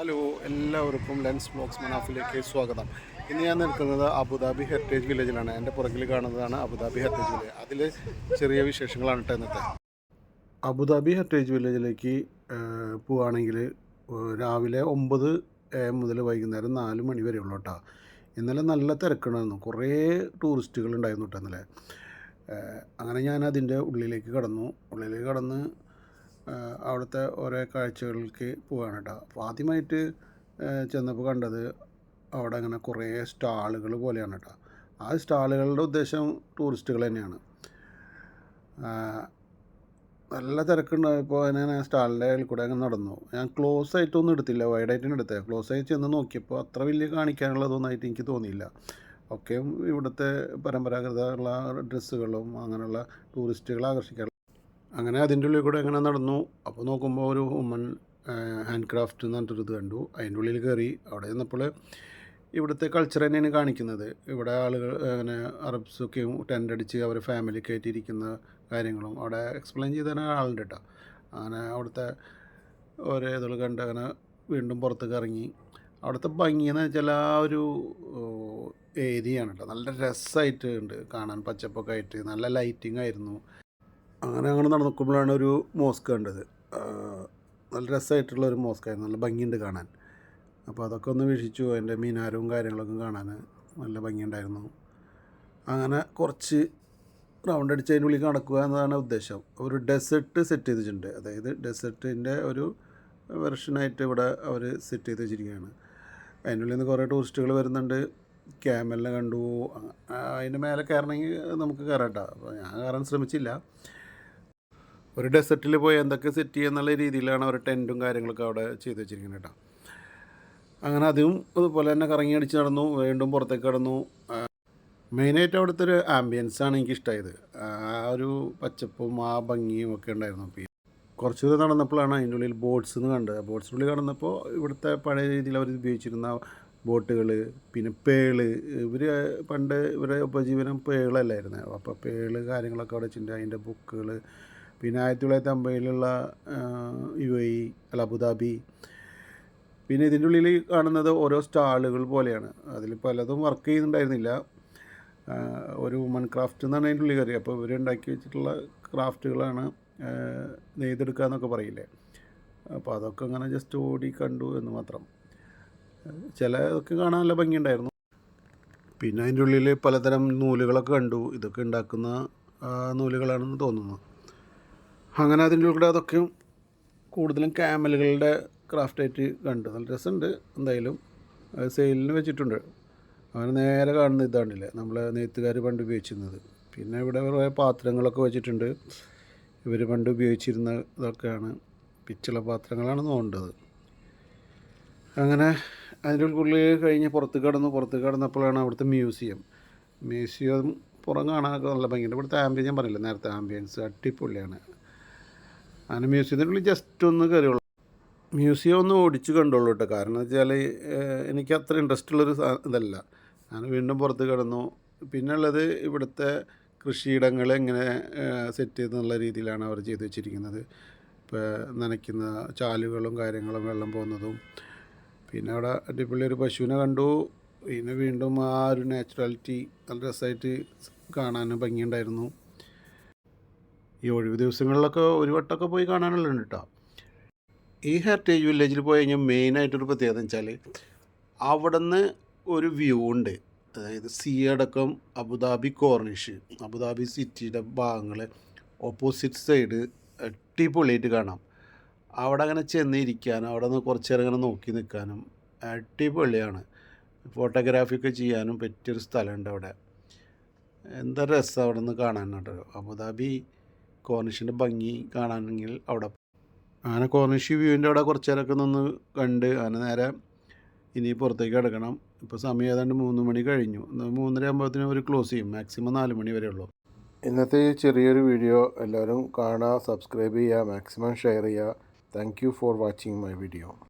Hello എല്ലാവർക്കും lens blocks മനാഫിലേക്ക് സ്വാഗതം. ഇന്ന് ഞാൻ നിൽക്കുന്നത് അബുദാബി ഹെറിറ്റേജ് വില്ലേജിലാണ്. എന്റെ പുറകിൽ കാണുന്നതാണ് അബുദാബി ഹെറിറ്റേജ് വില്ലേജ്. അതിൽ ചെറിയ വിശേഷങ്ങളാണ് കേട്ടോ ഇന്നത്തെ. അബുദാബി ഹെറിറ്റേജ് വില്ലേജിലേക്ക് പോവുകയാണെങ്കിൽ രാവിലെ ഒമ്പത് മുതൽ വൈകുന്നേരം നാല് മണി വരെ ഉള്ളൂ കേട്ടോ. ഇന്നലെ നല്ല തിരക്കുണ്ടായിരുന്നു. കുറേ ടൂറിസ്റ്റുകൾ ഉണ്ടായിരുന്നു കേട്ടോ ഇന്നലെ. അങ്ങനെ ഞാൻ അതിന്റെ ഉള്ളിലേക്ക് കടന്നു. ഉള്ളിലേക്ക് കടന്ന് അവിടുത്തെ ഓരോ കാഴ്ചകളിലേക്ക് പോവുകയാണ് കേട്ടോ. അപ്പോൾ ആദ്യമായിട്ട് ചെന്നപ്പോൾ കണ്ടത് അവിടെ അങ്ങനെ കുറേ സ്റ്റാളുകൾ പോലെയാണ് കേട്ടോ. ആ സ്റ്റാളുകളുടെ ഉദ്ദേശം ടൂറിസ്റ്റുകൾ തന്നെയാണ്. നല്ല തിരക്കുണ്ടായപ്പോൾ ഞാൻ സ്റ്റാളിന്റെ അതിൽ കൂടെ അങ്ങ് നടന്നു. ഞാൻ ക്ലോസ് ആയിട്ടൊന്നും എടുത്തില്ല. വൈഡായിട്ടാണ് എടുത്തത് ക്ലോസ് ആയി ചെന്ന് നോക്കിയപ്പോൾ അത്ര വലിയ കാണിക്കാനുള്ളതൊന്നായിട്ട് എനിക്ക് തോന്നിയില്ല. ഒക്കെയും ഇവിടുത്തെ പരമ്പരാഗതമുള്ള ഡ്രസ്സുകളും അങ്ങനെയുള്ള ടൂറിസ്റ്റുകളെ ആകർഷിക്കാൻ അങ്ങനെ അതിന്റെ ഉള്ളിൽ കൂടെ അങ്ങനെ നടന്നു. അപ്പോൾ നോക്കുമ്പോൾ ഒരു ഹ്യൂമൻ ഹാൻഡ് ക്രാഫ്റ്റ് എന്ന് പറഞ്ഞിട്ടൊരു ഇത് കണ്ടു. അതിന്റെ ഉള്ളിൽ കയറി അവിടെ ചെന്നപ്പോൾ ഇവിടുത്തെ കൾച്ചർ തന്നെയാണ് കാണിക്കുന്നത്. ഇവിടെ ആളുകൾ അങ്ങനെ അറബ്സൊക്കെയും ടെന്റ് അടിച്ച് അവർ ഫാമിലി കയറ്റിയിരിക്കുന്ന കാര്യങ്ങളും അവിടെ എക്സ്പ്ലെയിൻ ചെയ്ത് തന്നെ ആളുണ്ട് കേട്ടോ. അങ്ങനെ അവിടുത്തെ ഓരോ ഇതുകൾ കണ്ട് അങ്ങനെ വീണ്ടും പുറത്തേക്ക് ഇറങ്ങി. അവിടുത്തെ ഭംഗി എന്ന് വെച്ചാൽ ആ ഒരു ഏരിയയാണ് കേട്ടോ. നല്ല രസമായിട്ട് ഉണ്ട് കാണാൻ പച്ചപ്പൊക്കെ ആയിട്ട് നല്ല ലൈറ്റിംഗ് ആയിരുന്നു. അങ്ങനെ അങ്ങനെ നടക്കുമ്പോഴാണ് ഒരു മോസ്ക് കണ്ടത്. നല്ല രസമായിട്ടുള്ള ഒരു മോസ്ക് ആയിരുന്നു. നല്ല ഭംഗിയുണ്ട് കാണാൻ. അപ്പോൾ അതൊക്കെ ഒന്ന് വീക്ഷിച്ചു. അതിന്റെ മീനാരവും കാര്യങ്ങളൊക്കെ കാണാൻ നല്ല ഭംഗിയുണ്ടായിരുന്നു. അങ്ങനെ കുറച്ച് റൗണ്ട് അടിച്ച് ഉള്ളിൽ നടക്കുക എന്നതാണ് ഉദ്ദേശം. ഒരു ഡെസേർട്ട് സെറ്റ് ചെയ്തിട്ടുണ്ട് അതായത് ഡെസേർട്ടിന്റെ ഒരു വെർഷനായിട്ട് ഇവിടെ അവർ സെറ്റ് ചെയ്ത് വെച്ചിരിക്കുകയാണ്. ഉള്ളിൽ നിന്ന് കുറേ ടൂറിസ്റ്റുകൾ വരുന്നുണ്ട്. ക്യാമലിനെ കണ്ടു. അതിന്റെ മേലെ കയറണമെങ്കിൽ നമുക്ക് കയറാം കേട്ടോ. അപ്പോൾ ഞാൻ കയറാൻ ശ്രമിച്ചില്ല. ഒരു ഡെസേർട്ടിൽ പോയി എന്തൊക്കെ സെറ്റ് ചെയ്യുന്നുള്ള രീതിയിലാണ് അവർ ടെന്റും കാര്യങ്ങളൊക്കെ അവിടെ ചെയ്ത് വെച്ചിരിക്കുന്നത് കേട്ടോ. അങ്ങനെ അതും അതുപോലെ തന്നെ കറങ്ങി അടിച്ച് നടന്നു വീണ്ടും പുറത്തേക്ക് കടന്നു. മെയിനായിട്ട് അവിടുത്തെ ഒരു ആംബിയൻസ് ആണ് എനിക്ക് ഇഷ്ടമായത് ആ ഒരു പച്ചപ്പും ആ ഭംഗിയും ഒക്കെ ഉണ്ടായിരുന്നു അപ്പോൾ കുറച്ച് ദൂരം നടന്നപ്പോഴാണ് അതിന്റെ ഉള്ളിൽ ബോട്ട്സ് എന്ന് കണ്ടത്. ഉള്ളിൽ കടന്നപ്പോൾ ഇവിടുത്തെ പഴയ രീതിയിൽ അവർ ഉപയോഗിച്ചിരുന്ന ബോട്ടുകൾ പിന്നെ പേൾ. ഇവർ പണ്ട് ഇവരുടെ ഉപജീവനം പേളല്ലായിരുന്നു. അപ്പോൾ പേൾ കാര്യങ്ങളൊക്കെ അവിടെ വെച്ചിട്ടുണ്ട്. അതിന്റെ ബുക്കുകൾ പിന്നെ ആയിരത്തി തൊള്ളായിരത്തി അമ്പതിലുള്ള യു എ ഇ അല്ല അബുദാബി. പിന്നെ ഇതിന്റെ ഉള്ളിൽ കാണുന്നത് ഓരോ സ്റ്റാളുകൾ പോലെയാണ്. അതിൽ പലതും വർക്ക് ചെയ്യുന്നുണ്ടായിരുന്നില്ല. ഒരു വുമൺ ക്രാഫ്റ്റ് എന്നാണ് അതിന്റെ ഉള്ളിൽ കയറി അപ്പോൾ ഇവർ ഉണ്ടാക്കി വെച്ചിട്ടുള്ള ക്രാഫ്റ്റുകളാണ് നെയ്തെടുക്കുക എന്നൊക്കെ പറയില്ലേ. അപ്പോൾ അതൊക്കെ അങ്ങനെ ജസ്റ്റ് ഓടി കണ്ടു എന്ന് മാത്രം. ചില ഇതൊക്കെ കാണാൻ നല്ല ഭംഗിയുണ്ടായിരുന്നു. പിന്നെ അതിന്റെ ഉള്ളിൽ പലതരം നൂലുകളൊക്കെ കണ്ടു. ഇതൊക്കെ ഉണ്ടാക്കുന്ന നൂലുകളാണെന്ന് തോന്നുന്നു. അങ്ങനെ അതിന്റെ കൂടെ അതൊക്കെ കൂടുതലും ക്യാമലുകളുടെ ക്രാഫ്റ്റായിട്ട് കണ്ട്. നല്ല രസമുണ്ട് എന്തായാലും. സെയിലിന് വെച്ചിട്ടുണ്ട്. അങ്ങനെ നേരെ കാണുന്ന ഇതാണില്ല. നമ്മൾ നെയ്ത്തുകാർ പണ്ട് ഉപയോഗിച്ചിരുന്നത്. പിന്നെ ഇവിടെ കുറേ പാത്രങ്ങളൊക്കെ വെച്ചിട്ടുണ്ട്. ഇവർ പണ്ട് ഉപയോഗിച്ചിരുന്ന ഇതൊക്കെയാണ്. പിച്ചള പാത്രങ്ങളാണ് നോണ്ടത് അങ്ങനെ അതിന്റെ ഉള്ളിൽ കഴിഞ്ഞ് പുറത്ത് കടന്ന്. പുറത്ത് കടന്നപ്പോഴാണ് അവിടുത്തെ മ്യൂസിയം. മ്യൂസിയം പുറം കാണാനൊക്കെ നല്ല ഭംഗിയുണ്ട്. ഇവിടുത്തെ ആംബിയൻസ് ഞാൻ പറഞ്ഞില്ല? നേരത്തെ ആംബിയൻസ് അടിപൊളിയാണ്. അങ്ങനെ മ്യൂസിയത്തിനുള്ളിൽ ജസ്റ്റ് ഒന്ന് കയറിയുള്ളൂ മ്യൂസിയം ഒന്ന് ഓടിച്ച് കണ്ടോളൂ കേട്ടോ കാരണം വെച്ചാൽ എനിക്ക് അത്ര ഇൻട്രസ്റ്റ് ഉള്ളൊരു ഇതല്ല. ഞാൻ വീണ്ടും പുറത്ത് കിടന്നു. പിന്നെ ഉള്ളത് ഇവിടുത്തെ കൃഷിയിടങ്ങൾ എങ്ങനെ സെറ്റ് ചെയ്തെന്നുള്ള രീതിയിലാണ് അവർ ചെയ്തു വെച്ചിരിക്കുന്നത്. ഇപ്പോൾ നനയ്ക്കുന്ന ചാലുകളും കാര്യങ്ങളും വെള്ളം പോകുന്നതും. പിന്നെ അവിടെ അടിപൊളി ഒരു പശുവിനെ കണ്ടു. പിന്നെ വീണ്ടും ആ ഒരു നാച്ചുറാലിറ്റി നല്ല രസമായിട്ട് കാണാനും ഭംഗിയുണ്ടായിരുന്നു. ഈ ഒഴിവ് ദിവസങ്ങളിലൊക്കെ ഒരു വട്ടമൊക്കെ പോയി കാണാനുള്ളുണ്ട് കേട്ടോ ഈ ഹെറിറ്റേജ് വില്ലേജിൽ പോയി കഴിഞ്ഞാൽ മെയിനായിട്ടൊരു പ്രത്യേകത വെച്ചാൽ അവിടെ നിന്ന് ഒരു വ്യൂ ഉണ്ട്. അതായത് സി അടക്കം അബുദാബി കോർണിഷ് അബുദാബി സിറ്റിയുടെ ഭാഗങ്ങൾ ഓപ്പോസിറ്റ് സൈഡ് അടിപൊളിയായിട്ട് കാണാം. അവിടെ അങ്ങനെ ചെന്നിരിക്കാനും അവിടെ നിന്ന് കുറച്ച് നേരം അങ്ങനെ നോക്കി നിൽക്കാനും അടിപൊളിയാണ്. ഫോട്ടോഗ്രാഫി ഒക്കെ ചെയ്യാനും പറ്റിയൊരു സ്ഥലമുണ്ട് അവിടെ. എന്താ രസം അവിടെ നിന്ന് കാണാൻ അബുദാബി കോർണിഷിന്റെ ഭംഗി കാണാനെങ്കിൽ അവിടെ ആന കോർണിഷ് വ്യൂവിന്റെ അവിടെ കുറച്ച് നേരമൊക്കെ നിന്ന് കണ്ട് അങ്ങനെ നേരെ ഇനി പുറത്തേക്ക് കിടക്കണം. ഇപ്പോൾ സമയം ഏതാണ്ട് മൂന്ന് മണി കഴിഞ്ഞു. മൂന്നര ആകുമ്പോഴത്തേനും അവർ ക്ലോസ് ചെയ്യും. മാക്സിമം നാല് മണി വരെ ഉള്ളൂ. ഇന്നത്തെ ഈ ചെറിയൊരു വീഡിയോ എല്ലാവരും കാണുക സബ്സ്ക്രൈബ് ചെയ്യുക മാക്സിമം ഷെയർ ചെയ്യുക. Thank for watching my video